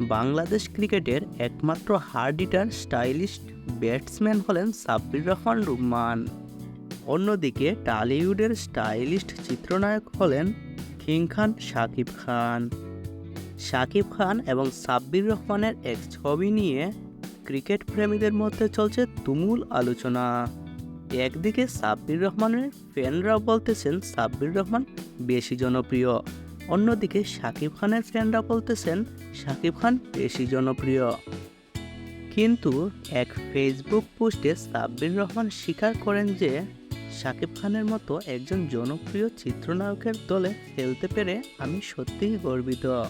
বাংলাদেশ ক্রিকেটের একমাত্র hard hitter stylist batsman হলেন সাব্বির রহমান রুম্মান অন্যদিকে টালিউডের স্টাইলিস্ট চিত্রনায়ক হলেন কিং খান শাকিব খান। শাকিব খান এবং সাব্বির রহমানের এক ছবি নিয়ে ক্রিকেট প্রেমীদের মধ্যে চলছে তুমুল আলোচনা। একদিকে সাব্বির রহমানের ফ্যানরা বলতেছেন সাব্বির রহমান বেশি জনপ্রিয়। অন্যদিকে শাকিব খানের ফ্যানরা বলতেছেন শাকিব খান বেশি জনপ্রিয়। কিন্তু এক ফেসবুক পোস্টে সাব্বির রহমান স্বীকার করেন যে শাকিব খানের মতো একজন জনপ্রিয় চিত্রনায়কের দলে খেলতে পেরে আমি সত্যিই গর্বিত।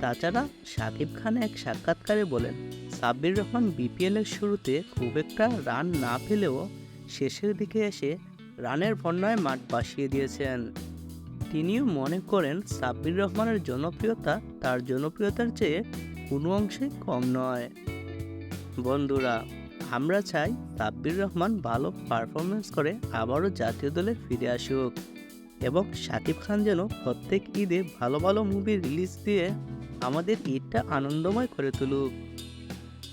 তাছাড়া শাকিব খান এক সাক্ষাৎকারে বলেন, সাব্বির রহমান বিপিএলের শুরুতে খুব একটা রান না পেলেও শেষের দিকে এসে রানের বন্যায় মাঠ বাসিয়ে দিয়েছেন। তিনিও মনে করেন সাব্বির রহমানের জনপ্রিয়তা তার জনপ্রিয়তার চেয়ে কোনো অংশে কম নয়। বন্ধুরা, আমরা চাই সাব্বির রহমান ভালো পারফরমেন্স করে আবারও জাতীয় দলে ফিরে আসুক এবং শাকিব খান যেন প্রত্যেক ঈদে ভালো ভালো মুভি রিলিজ দিয়ে আমাদের ঈদটা আনন্দময় করে তুলুক।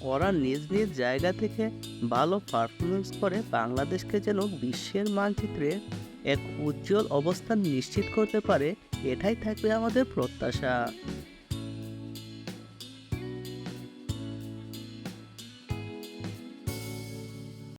ওরা নিজ নিজ জায়গা থেকে ভালো পারফরমেন্স করে বাংলাদেশকে যেন বিশ্বের মানচিত্রে এক উজ্জ্বল অবস্থান নিশ্চিত করতে পারে, এটাই থাকবে আমাদের প্রত্যাশা।